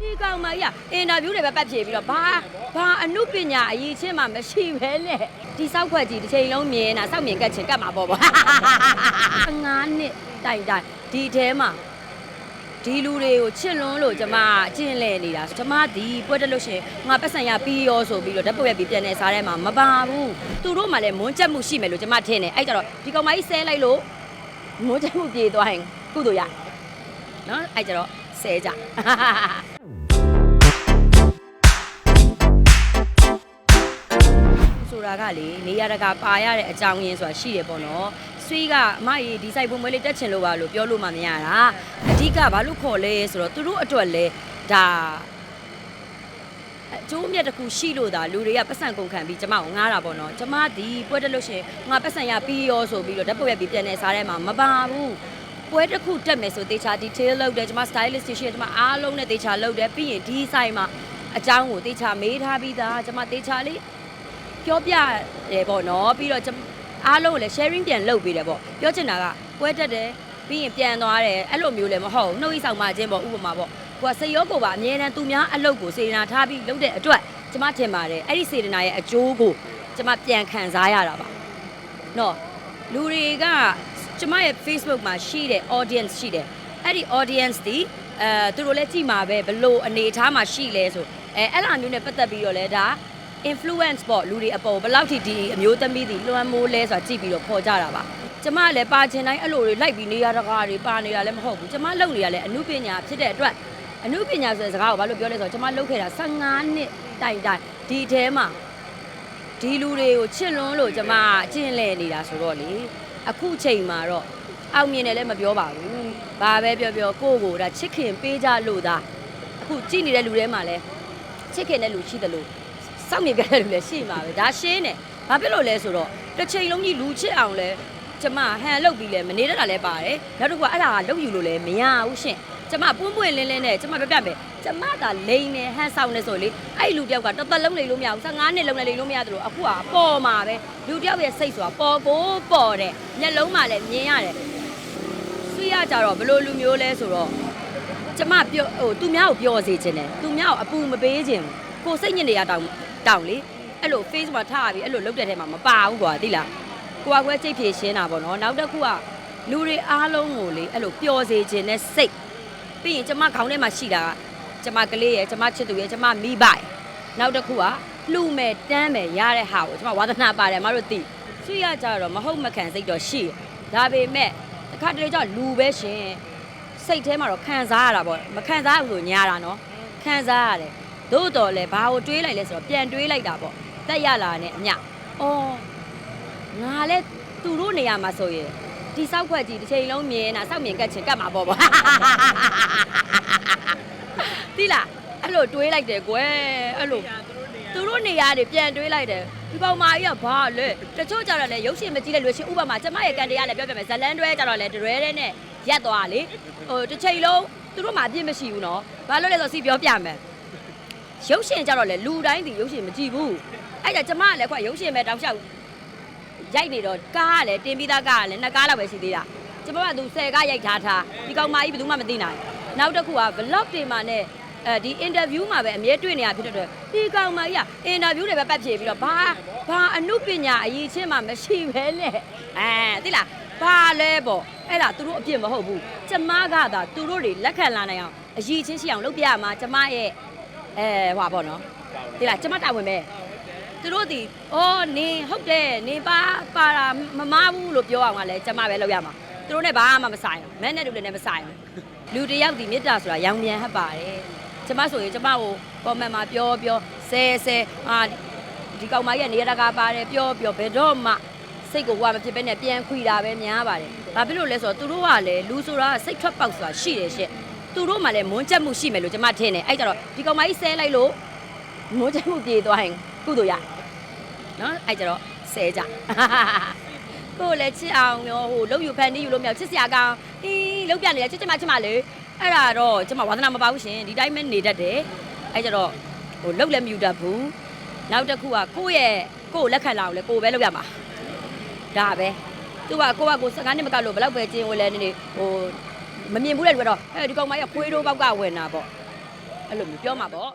ဒီကောင်မကြီးကအင်တာဗျူးတွေပဲပတ်ဖြေပြီးတော့ဘာဘာအမှုပညာအရေးချင်းမှမရှိပဲနဲ့ဒီစောက်ခွက်ကြီးတစ်ချိန်လုံးမြင်တာစောက်မြင်ကတ်ချင်ကတ်မှာပေါ့ပေါ့ငါးနှစ်တိုင်တိုင်ဒီထဲမှာဒီလူတွေကိုချစ်လွန်းလို့ကျမအကျင့်လဲနေတာကျမဒီပွဲတက်လို့ရှရင်ငါပတ်စံရပြီးရောဆိုပြီးတော့ဓာတ်ပုတ်ရက်ပြီးပြန်နေစားထဲမှာမပါဘူးသူတို့မှလည်းမွန်းချက်မှုရှိမယ်လို့ကျမထင်တယ်အဲ့ကြတော့ဒီကောင်မကြီးဆဲလိုက်လို့မွန်းချက်မှုပြေသွားရင်ကုသိုလ်ရနော်အဲ့ကြတော့ဆဲကြ ဆိုတာကလေနေရတကာပါရတဲ့အကြောင်းရင်းဆိုတာရှိတယ်ပေါ့နော်ဆွေးကအမကြီးဒီဆိုင်ပုံမွေးလေးတက်ချင်လို့ပါလို့ပြောလို့မှမရတာအဓိကဘာလို့ခေါ်လဲဆိုတော့သူတို့အတွက်လဲဒါအကျိုးအမြတ်တစ်ခုရှိလို့ဒါလူတွေကပတ်စံကုန်ခံပြီးကျမကိုငားတာပေါ့နော်ကျမဒီပွဲတက်လို့ရှရင်ငါပတ်စံရပြီးရောဆိုပြီးတော့ဓာတ်ပုတ်ရက်ပြီးပြန်နေစားထဲမှာမပါဘူးပွဲတစ်ခုတက်မယ်ဆိုတေချာ detail လုပ်တယ်ကျမ stylist ရှိတယ်ကျမအားလုံးနဲ့တေချာလုပ်တယ်ပြီးရင်ဒီဆိုင်မှာအကြောင်းကိုတေချာမေးထားပြီးသားကျမတေချာလေး ပြောပြတယ်ပေါ့နော်ပြီးတော့ကျွန်အားလုံးကိုလည်း sharing ပြန်လုပ်ပေးတယ်ပေါ့ပြောချင်တာကပွဲတက်တယ်ပြီးရင်ပြန်သွားတယ်အဲ့လိုမျိုးလည်းမဟုတ်ဘူးနှုတ်ဤဆောင်မှချင်းပေါ့ဥပမာပေါ့ကိုကစိတ်ရောကိုယ်ပါအမြဲတမ်းသူများအလုပ်ကိုစေတနာထားပြီးလုပ်တဲ့အတွက်ကျမထင်ပါတယ်အဲ့ဒီစေတနာရဲ့အကျိုးကိုကျမပြန်ခံစားရတာပါနော်လူတွေကကျမရဲ့ Facebook မှာရှိတဲ့ audience ရှိတယ်အဲ့ဒီ audience ဒီအဲသူတို့လည်းကြည့်မှာပဲဘလို့အနေအထားမှာရှိလဲဆိုအဲအဲ့လိုမျိုးနဲ့ပတ်သက်ပြီးတော့လဲဒါ influence ပေါ့လူတွေအပေါ်ဘယ်လောက်ထိဒီအမျိုးသမီးတွေလွှမ်းမိုးလဲဆိုတာကြည့်ပြီးတော့ခေါ်ကြတာပါကျမလည်းပါချင်တိုင်းအဲ့လိုတွေလိုက်ပြီးနေရတကားတွေပါနေတာလည်းမဟုတ်ဘူးကျမလုပ်နေရလဲအမှုပညာဖြစ်တဲ့အတွက်အမှုပညာဆိုတဲ့စကားကိုဘာလို့ပြောလဲဆိုတော့ကျမလုပ်ခဲ့တာ15နှစ်တိုင်တိုင်ဒီထဲမှာဒီလူတွေကိုချစ်လွန်းလို့ကျမအကျင့်လဲနေတာဆိုတော့လေအခုချိန်မှာတော့အောင်မြင်တယ်လည်းမပြောပါဘူးဘာပဲပြောပြောကိုယ့်ကိုယ်ဒါချစ်ခင်ပေးကြလို့ဒါအခုကြည့်နေတဲ့လူတွေမှာလည်းချစ်ခင်တဲ့လူရှိတယ်လို့ စောင့်နေကြတဲ့လူလည်းရှိမှာပဲဒါရှင်းတယ်ဘာဖြစ်လို့လဲဆိုတော့တစ်ချိန်လုံးကြီးလူချစ်အောင်လဲကျမဟန်လုတ်ပြီးလဲမနေတတ်တာလည်းပါတယ်နောက်တစ်ခုကအဲ့ဒါကလုတ်ယူလို့လည်းမရဘူးရှင်ကျမပွန်းပွင့်လင်းလင်းနဲ့ကျမပြပြမယ်ကျမကလိန်နေဟန်ဆောင်နေဆိုလေအဲ့လူတယောက်ကတစ်သက်လုံးနေလို့မရဘူး15နှစ်လုံးလည်းနေလို့မရတယ်လို့အခုကပေါ်မှာပဲလူတယောက်ရဲ့စိတ်ဆိုတာပေါ်ကိုပေါ်တယ်မျက်လုံးမှလည်းမြင်ရတယ်ဆွေးရကြတော့ဘယ်လိုလူမျိုးလဲဆိုတော့ကျမပြောဟိုသူများကိုပြောစေချင်တယ်သူများကိုအပူမပေးချင်ဘူးကိုစိတ်ညစ်နေရတောင် တောင်လေအဲ့လို face မှာထားပြီးအဲ့လိုလုပ်တဲ့ထဲမှာမပါဘူးကွာသိလားကိုကကွဲစိတ်ဖြေရှင်းတာပေါ့နော်နောက်တစ်ခုကလူတွေအားလုံးကိုလေအဲ့လိုပျော်စေခြင်းနဲ့စိတ်ပြီးရင်ကျမခေါင်းထဲမှာရှိတာကကျမကလေးရယ်ကျမချစ်သူရယ်ကျမမိဘရယ်နောက်တစ်ခုကလှူမဲ့တန်းမဲ့ရတဲ့ဟာကိုကျမဝါသနာပါတယ်မတို့သိဆွေရကြတော့မဟုတ်မခံစိတ်တော့ရှိတယ်ဒါပေမဲ့တစ်ခါတလေကျလူပဲရှင်စိတ်ထဲမှာတော့ခံစားရတာပေါ့မခံစားဘူးဆိုညာတာနော်ခံစားရတယ် သို့တော်လဲဘာကိုတွေးလိုက်လဲဆိုတော့ပြန်တွေးလိုက်တာပေါ့တက်ရလာနဲ့အမျအော်ငါလဲသူတို့နေရာမှာဆိုရင်ဒီစောက်ခွက်ကြီးတစ်ချိန်လုံးမြင်တာစောက်မြင်ကတ်ချင်ကတ်မှာပေါ့ပေါ့တိလားအဲ့လိုတွေးလိုက်တယ်ကွယ်အဲ့လိုသူတို့နေရာတွေပြန်တွေးလိုက်တယ်ဒီကောင်မကြီးကဘာလဲတချို့ကြတော့လေရုပ်ရှင်မကြည့်လိုက်လို့ရှင်ဥပမာကျမရဲ့ကန်တရားလည်းပြောပြမယ်ဇလန်းတွဲကြတော့လေတရွဲတဲ့နဲ့ရက်သွားလေဟိုတစ်ချိန်လုံးသူတို့မှအပြစ်မရှိဘူးနော်ဘာလို့လဲဆိုတော့စီပြောပြမယ် ရုပ်ရှင်ကြတော့လေလူတိုင်းဒီရုပ်ရှင်မကြည့်ဘူးအဲ့ဒါကျမကလည်းခွရုပ်ရှင်ပဲတောက်လျှောက်ရိုက်နေတော့ကားကလည်းတင်ပြီးသားကားကလည်းနှစ်ကားလောက်ပဲရှိသေးတာကျမကသူ10ကားရိုက်ထားထားဒီကောင်မကြီးဘယ်သူမှမသိနိုင်နောက်တစ်ခုက vlog တွေမှာနဲ့အဲဒီ interview မှာပဲအမြဲတွေ့နေရဖြစ်တဲ့အတွက်ဒီကောင်မကြီးက interview တွေပဲပတ်ဖြေပြီးတော့ဘာဘာအမှုပညာအရေးချင်းမှမရှိပဲနဲ့အဲသိလားဘာလဲပေါ့အဲ့ဒါသူတို့အပြစ်မဟုတ်ဘူးကျမကသာသူတို့တွေလက်ခံလာနိုင်အောင်အရေးချင်းရှိအောင်လုပ်ပြရမှာကျမရဲ့ အဲဟွာပေါ့နော်သိလားကျမတာဝန်ပဲသူတို့ဒီအော်နေဟုတ်တယ်နေပါပါတာမမားဘူးလို့ပြောအောင်ကလည်းကျမပဲလုပ်ရမှာသူတို့နဲ့ဘာမှမဆိုင်ဘူးမဲနဲ့တူလည်းမဆိုင်ဘူးလူတစ်ယောက်ဒီမေတ္တာဆိုတာရောင်ပြန်ဟပ်ပါတယ်ကျမဆိုရင်ကျမကို comment မှာပြောပြောဆဲဆဲအာဒီကောင်မကြီးကနေရတာကပါတယ်ပြောပြောဘယ်တော့မှစိတ်ကိုကမဖြစ်ဘဲနဲ့ပြန်ခွေတာပဲများပါတယ်။ဘာဖြစ်လို့လဲဆိုတော့သူတို့ကလည်းလူဆိုတာစိတ်ထွက်ပေါက်ဆိုတာရှိတယ်ရှင့်။ သူတို့မှလည်းမွန်းချက်မှုရှိမယ်လို့ကျမထင်တယ်။အဲ့ကြတော့ဒီကောင်မကြီးဆဲလိုက်လို့မွန်းချက်မှုပြေသွားရင်ကုသိုလ်ရ။နော်အဲ့ကြတော့ဆဲကြ။ကိုယ်လည်းချစ်အောင်ရောဟိုလုံယူဖန်တီးယူလို့မရဘူးချစ်စရာကောင်းအင်းလုံပြနေတယ်ချစ်ချင်မှချစ်မှလေအဲ့ဒါတော့ကျမဝါသနာမပါဘူးရှင်ဒီတိုင်းပဲနေတတ်တယ်အဲ့ကြတော့ဟိုလုံလည်းမယူတတ်ဘူးနောက်တစ်ခုကကိုယ့်ရဲ့ကိုယ့်ကိုလက်ခံလာအောင်လေကိုယ်ပဲလုပ်ရမှာဒါပဲသူကကိုကကိုစကားနဲ့မကလို့ဘယ်တော့ပဲကျင်းဝင်လဲနေနေဟို မမြင်ဘူးတဲ့လူကတော့အဲဒီကောင်မကြီးကခွေးတို့ဘောက်ကဝင်တာပေါ့အဲ့လိုမျိုးပြောမှာပေါ့